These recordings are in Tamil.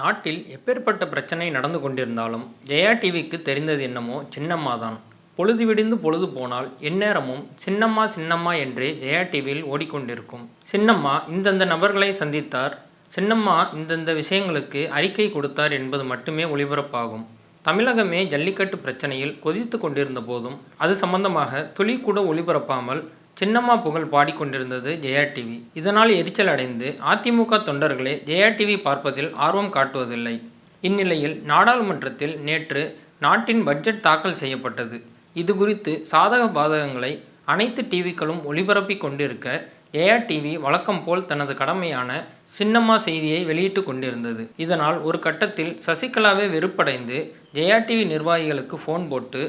நாட்டில் எப்பேற்பட்ட பிரச்சனை நடந்து கொண்டிருந்தாலும் ஜெயா டிவிக்கு தெரிந்தது என்னமோ சின்னம்மா தான். பொழுது விடிந்து பொழுது போனால் எந்நேரமும் சின்னம்மா சின்னம்மா என்றே ஜெயா டிவியில் ஓடிக்கொண்டிருக்கும். சின்னம்மா இந்தந்த நபர்களை சந்தித்தார். சின்னம்மா இந்தந்த விஷயங்களுக்கு அறிக்கை கொடுத்தார் என்பது மட்டுமே ஒளிபரப்பாகும். தமிழகமே ஜல்லிக்கட்டு பிரச்சனையில் கொதித்து கொண்டிருந்த போதும் அது சம்பந்தமாக துளி கூட ஒளிபரப்பாமல் சின்னம்மா புகழ் பாடிக்கொண்டிருந்தது ஜெயா டிவி. இதனால் எரிச்சல் அடைந்து அதிமுக தொண்டர்களே ஜெயா டிவி பார்ப்பதில் ஆர்வம் காட்டுவதில்லை. இந்நிலையில் நாடாளுமன்றத்தில் நேற்று நாட்டின் பட்ஜெட் தாக்கல் செய்யப்பட்டது. இது குறித்து சாதக பாதகங்களை அனைத்து டிவிக்களும் ஒளிபரப்பி கொண்டிருக்க ஜெயா டிவி வழக்கம் போல் தனது கடமையான சின்னம்மா செய்தியை வெளியிட்டு கொண்டிருந்தது. இதனால் ஒரு கட்டத்தில் சசிகலாவே வெறுப்படைந்து ஜெயா டிவி நிர்வாகிகளுக்கு ஃபோன் போட்டு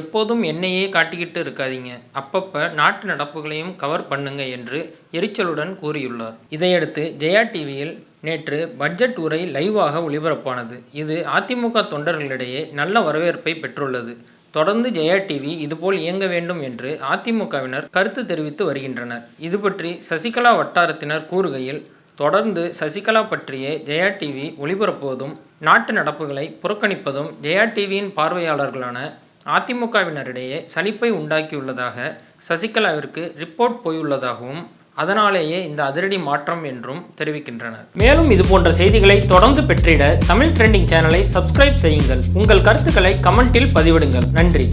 எப்போதும் என்னையே காட்டிக்கிட்டு இருக்காதீங்க. அப்பப்ப நாட்டு நடப்புகளையும் கவர் பண்ணுங்க என்று எரிச்சலுடன் கூறியுள்ளார். இதையடுத்து ஜெயா டிவியில் நேற்று பட்ஜெட் உரை லைவாக ஒளிபரப்பானது. இது அதிமுக தொண்டர்களிடையே நல்ல வரவேற்பை பெற்றுள்ளது. தொடர்ந்து ஜெயா டிவி இதுபோல் இயங்க வேண்டும் என்று அதிமுகவினர் கருத்து தெரிவித்து வருகின்றனர். இது பற்றி சசிகலா வட்டாரத்தினர் கூறுகையில் தொடர்ந்து சசிகலா பற்றிய ஜெயா டிவி ஒளிபரப்புவதும் நாட்டு நடப்புகளை புறக்கணிப்பதும் ஜெயா டிவியின் பார்வையாளர்களான அதிமுகவினரிடையே சலிப்பை உண்டாக்கியுள்ளதாக சசிகலாவிற்கு ரிப்போர்ட் போயுள்ளதாகவும் அதனாலேயே இந்த அதிரடி மாற்றம் என்றும் தெரிவிக்கின்றனர். மேலும் இது போன்ற செய்திகளை தொடர்ந்து பெற்றிட தமிழ் ட்ரெண்டிங் சேனலை சப்ஸ்கிரைப் செய்யுங்கள். உங்கள் கருத்துக்களை கமெண்டில் பதிவிடுங்கள். நன்றி.